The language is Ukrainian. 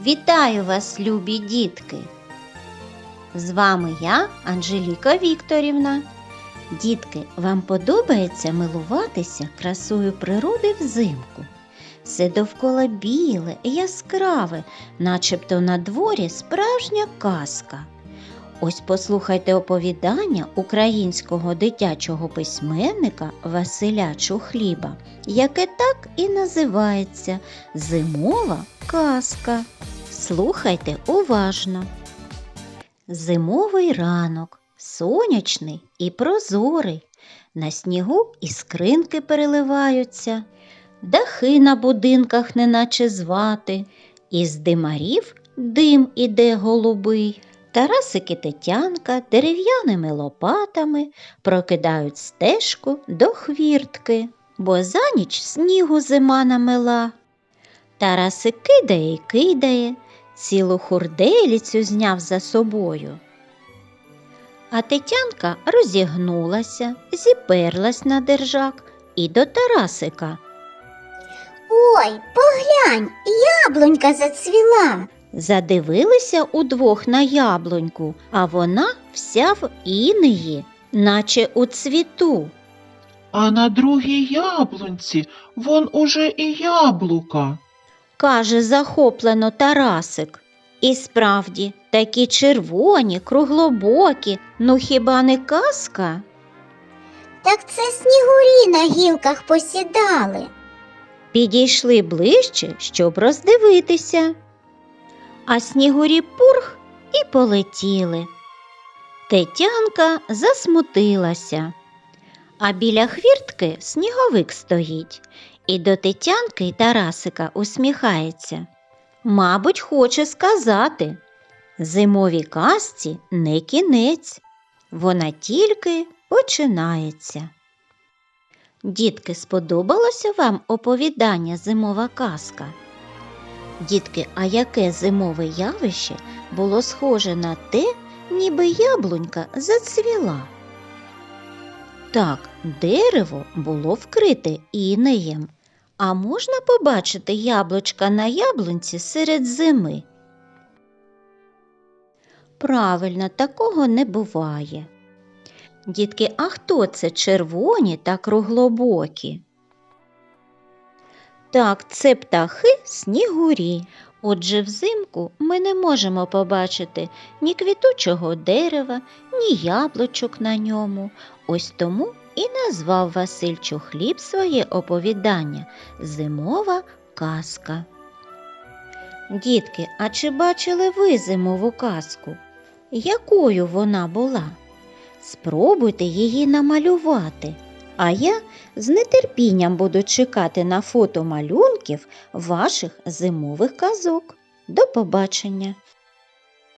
Вітаю вас, любі дітки! З вами я, Анжеліка Вікторівна. Дітки, вам подобається милуватися красою природи взимку? Все довкола біле, яскраве, начебто на дворі справжня казка. Ось послухайте оповідання українського дитячого письменника Василя Чухліба, яке так і називається Зимова казка. Слухайте уважно. Зимовий ранок, сонячний і прозорий. На снігу іскринки переливаються, дахи на будинках неначе звати, із димарів дим іде голубий. Тарасик і Тетянка дерев'яними лопатами прокидають стежку до хвіртки, бо за ніч снігу зима намела. Тарасик кидає й кидає, цілу хурделіцю зняв за собою. А Тетянка розігнулася, зіперлась на держак і до Тарасика. Ой, поглянь, яблунька зацвіла. Задивилися удвох на яблуньку, а вона вся в інеї, наче у цвіту. А на другій яблунці вон уже і яблука. Каже захоплено Тарасик. І справді, такі червоні, круглобокі, ну хіба не казка? Так це снігурі на гілках посідали. Підійшли ближче, щоб роздивитися. А снігурі пурх і полетіли. Тетянка засмутилася. А біля хвіртки сніговик стоїть, і до Тетянки й Тарасика усміхається. Мабуть, хоче сказати зимовій казці не кінець, вона тільки починається. Дітки, сподобалося вам оповідання Зимова казка? Дітки, а яке зимове явище було схоже на те, ніби яблунька зацвіла? Так, дерево було вкрите інеєм, а можна побачити яблучка на яблунці серед зими? Правильно, такого не буває. Дітки, а хто це червоні та круглобокі? Так, це птахи снігурі. Отже, взимку ми не можемо побачити ні квітучого дерева, ні яблучок на ньому. Ось тому і назвав Василь Чухліб своє оповідання Зимова казка. Дітки, а чи бачили ви зимову казку? Якою вона була? Спробуйте її намалювати. А я з нетерпінням буду чекати на фото малюнків ваших зимових казок. До побачення!